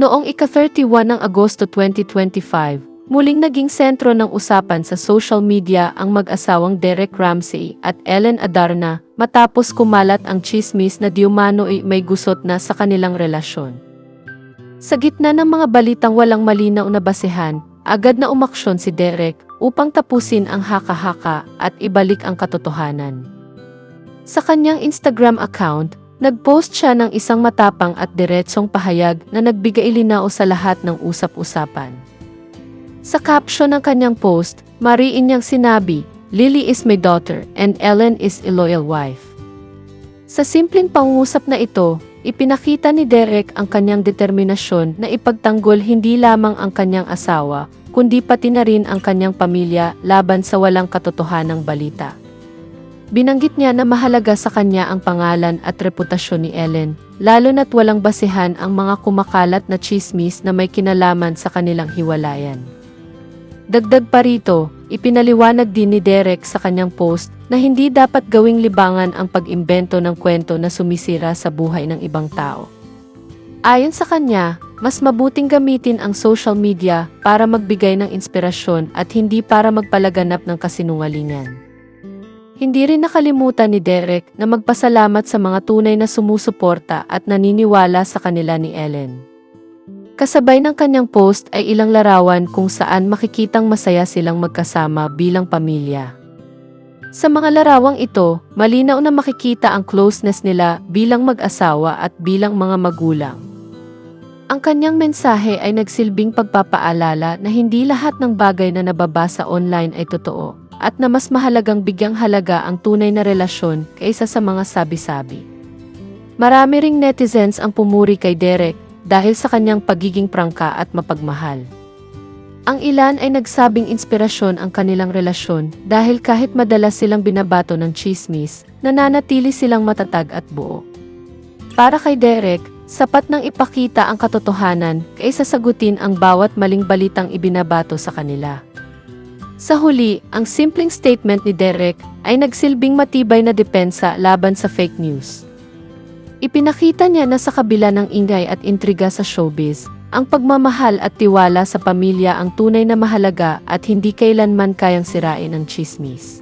Noong ika-31 ng Agosto 2025, muling naging sentro ng usapan sa social media ang mag-asawang Derek Ramsey at Ellen Adarna matapos kumalat ang chismis na diumano'y may gusot na sa kanilang relasyon. Sa gitna ng mga balitang walang malinaw na basehan, agad na umaksyon si Derek upang tapusin ang haka-haka at ibalik ang katotohanan. Sa kanyang Instagram account, nagpost siya ng isang matapang at diretsong pahayag na nagbigay linao sa lahat ng usap-usapan. Sa caption ng kanyang post, mariin niyang sinabi, Lily is my daughter and Ellen is a loyal wife. Sa simpleng pangungusap na ito, ipinakita ni Derek ang kanyang determinasyon na ipagtanggol hindi lamang ang kanyang asawa, kundi pati na rin ang kanyang pamilya laban sa walang katotohanang balita. Binanggit niya na mahalaga sa kanya ang pangalan at reputasyon ni Ellen, lalo na't walang basehan ang mga kumakalat na chismis na may kinalaman sa kanilang hiwalayan. Dagdag pa rito, ipinaliwanag din ni Derek sa kanyang post na hindi dapat gawing libangan ang pag-imbento ng kwento na sumisira sa buhay ng ibang tao. Ayon sa kanya, mas mabuting gamitin ang social media para magbigay ng inspirasyon at hindi para magpalaganap ng kasinungalingan. Hindi rin nakalimutan ni Derek na magpasalamat sa mga tunay na sumusuporta at naniniwala sa kanila ni Ellen. Kasabay ng kanyang post ay ilang larawan kung saan makikitang masaya silang magkasama bilang pamilya. Sa mga larawang ito, malinaw na makikita ang closeness nila bilang mag-asawa at bilang mga magulang. Ang kanyang mensahe ay nagsilbing pagpapaalala na hindi lahat ng bagay na nababasa online ay totoo, at na mas mahalagang bigyang halaga ang tunay na relasyon kaysa sa mga sabi-sabi. Marami ring netizens ang pumuri kay Derek dahil sa kanyang pagiging prangka at mapagmahal. Ang ilan ay nagsabing inspirasyon ang kanilang relasyon dahil kahit madalas silang binabato ng chismis, nananatili silang matatag at buo. Para kay Derek, sapat nang ipakita ang katotohanan kaysa sagutin ang bawat maling balitang ibinabato sa kanila. Sa huli, ang simpleng statement ni Derek ay nagsilbing matibay na depensa laban sa fake news. Ipinakita niya na sa kabila ng ingay at intriga sa showbiz, ang pagmamahal at tiwala sa pamilya ang tunay na mahalaga at hindi kailanman kayang sirain ng chismis.